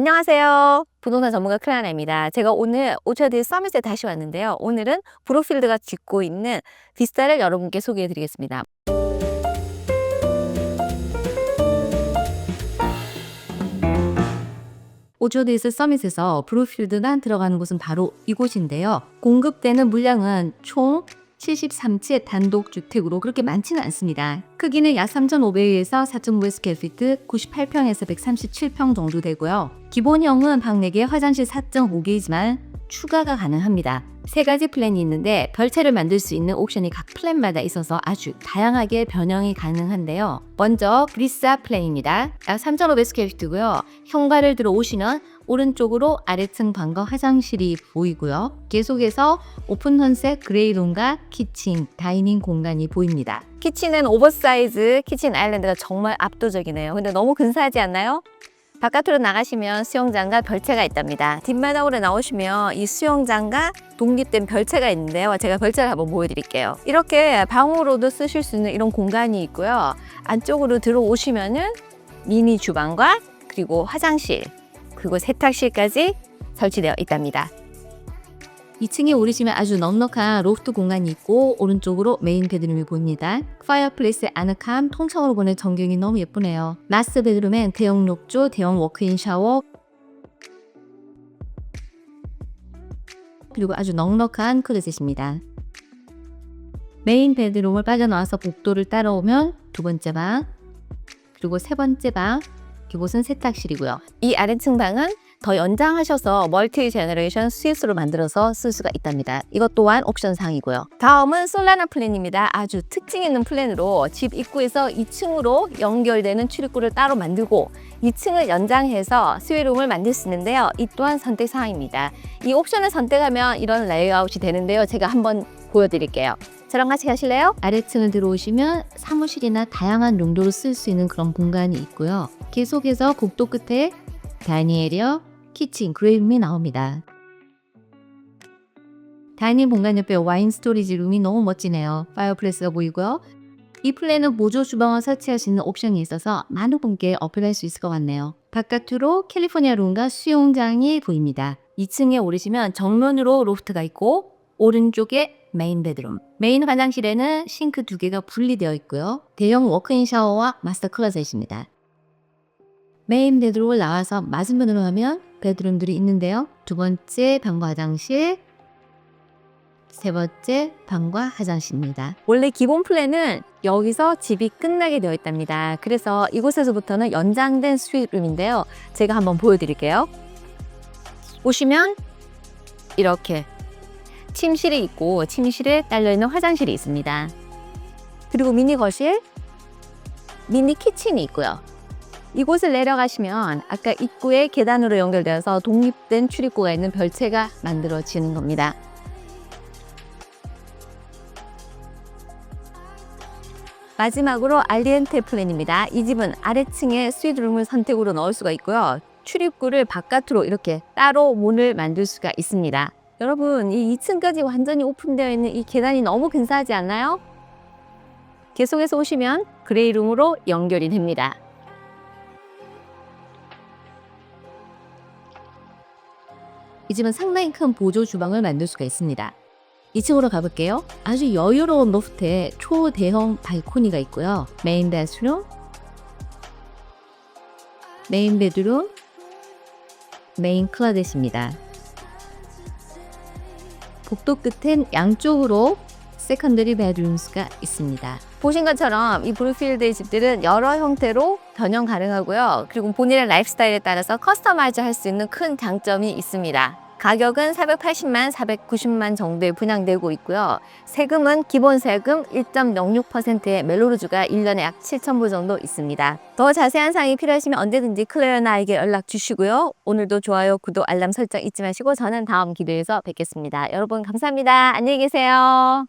안녕하세요. 부동산 전문가 클라나입니다. 제가 오늘 오차드 서밋에 다시 왔는데요. 오늘은 브로필드가 짓고 있는 비스타를 여러분께 소개해 드리겠습니다. 오조데이스 서밋에서 브루필드가 들어가는 곳은 바로 이곳인데요. 공급되는 물량은 총 73채 단독주택으로 그렇게 많지는 않습니다. 크기는 약 3,500에서 4,500스퀘어피트 98평에서 137평 정도 되고요. 기본형은 방 4개, 화장실 4.5개이지만 추가가 가능합니다. 세 가지 플랜이 있는데 별채를 만들 수 있는 옵션이 각 플랜마다 있어서 아주 다양하게 변형이 가능한데요. 먼저 브리사 플랜입니다. 약 3,500스퀘어피트고요. 현관을 들어오시면 오른쪽으로 아래층 방과 화장실이 보이고요. 계속해서 오픈 헌색 그레이룸과 키친, 다이닝 공간이 보입니다. 키친은 오버사이즈 키친 아일랜드가 정말 압도적이네요. 근데 너무 근사하지 않나요? 바깥으로 나가시면 수영장과 별채가 있답니다. 뒷마당으로 나오시면 이 수영장과 독립된 별채가 있는데요. 제가 별채를 한번 보여드릴게요. 이렇게 방으로도 쓰실 수 있는 이런 공간이 있고요. 안쪽으로 들어오시면은 미니 주방과 그리고 화장실, 그리고 세탁실까지 설치되어 있답니다. 2층에 오르시면 아주 넉넉한 로프트 공간이 있고 오른쪽으로 메인 베드룸이 보입니다. 파이어플레이스 아늑함, 통창으로 보는 전경이 너무 예쁘네요. 마스터 베드룸엔 대형 욕조, 대형 워크인 샤워 그리고 아주 넉넉한 클로셋입니다. 메인 베드룸을 빠져나와서 복도를 따라오면 두 번째 방 그리고 세 번째 방 이곳은 세탁실이고요. 이 아래층 방은 더 연장하셔서 멀티 제너레이션 스위스로 만들어서 쓸 수가 있답니다. 이것 또한 옵션 상이고요. 다음은 솔라나 플랜입니다. 아주 특징 있는 플랜으로 집 입구에서 2층으로 연결되는 출입구를 따로 만들고 2층을 연장해서 스위룸을 만들 수 있는데요. 이 또한 선택 사항입니다. 이 옵션을 선택하면 이런 레이아웃이 되는데요. 제가 한번 보여드릴게요. 저랑 같이 가실래요? 아래층을 들어오시면 사무실이나 다양한 용도로 쓸 수 있는 그런 공간이 있고요. 계속해서 복도 끝에 에리어, 키친, 그레이룸이 나옵니다. 다이닝 공간 옆에 와인 스토리지 룸이 너무 멋지네요. 파이어플레이스가 보이고요. 이 플랜은 보조 주방을 설치할 수 있는 옵션이 있어서 많은 분께 어필할 수 있을 것 같네요. 바깥으로 캘리포니아 룸과 수영장이 보입니다. 2층에 오르시면 정면으로 로프트가 있고 오른쪽에 메인 베드룸. 메인 화장실에는 싱크 두 개가 분리되어 있고요. 대형 워크인 샤워와 마스터 클로셋입니다. 메인 베드룸을 나와서 맞은편으로 가면 베드룸들이 있는데요. 두 번째 방과 화장실, 세 번째 방과 화장실입니다. 원래 기본 플랜은 여기서 집이 끝나게 되어 있답니다. 그래서 이곳에서부터는 연장된 스윗룸인데요. 제가 한번 보여드릴게요. 보시면 이렇게 침실이 있고 침실에 딸려있는 화장실이 있습니다. 그리고 미니 거실, 미니 키친이 있고요. 이곳을 내려가시면 아까 입구에 계단으로 연결되어서 독립된 출입구가 있는 별채가 만들어지는 겁니다. 마지막으로 알리엔테 플랜입니다. 이 집은 아래층에 스위트룸을 선택으로 넣을 수가 있고요. 출입구를 바깥으로 이렇게 따로 문을 만들 수가 있습니다. 여러분, 이 2층까지 완전히 오픈되어 있는 이 계단이 너무 근사하지 않나요? 계속해서 오시면 그레이룸으로 연결이 됩니다. 이 집은 상당히 큰 보조 주방을 만들 수가 있습니다. 2층으로 가볼게요. 아주 여유로운 로프트에 초대형 발코니가 있고요. 메인 바스룸, 메인 베드룸, 메인 클라댓입니다. 복도 끝엔 양쪽으로 세컨더리 베드룸스가 있습니다. 보신 것처럼 이 브루필드의 집들은 여러 형태로 변형 가능하고요. 그리고 본인의 라이프 스타일에 따라서 커스터마이즈 할 수 있는 큰 장점이 있습니다. 가격은 480만, 490만 정도에 분양되고 있고요. 세금은 기본 세금 1.06%의 멜로르주가 1년에 약 7,000불 정도 있습니다. 더 자세한 사항이 필요하시면 언제든지 클레어 나에게 연락 주시고요. 오늘도 좋아요, 구독, 알람 설정 잊지 마시고 저는 다음 기도에서 뵙겠습니다. 여러분 감사합니다. 안녕히 계세요.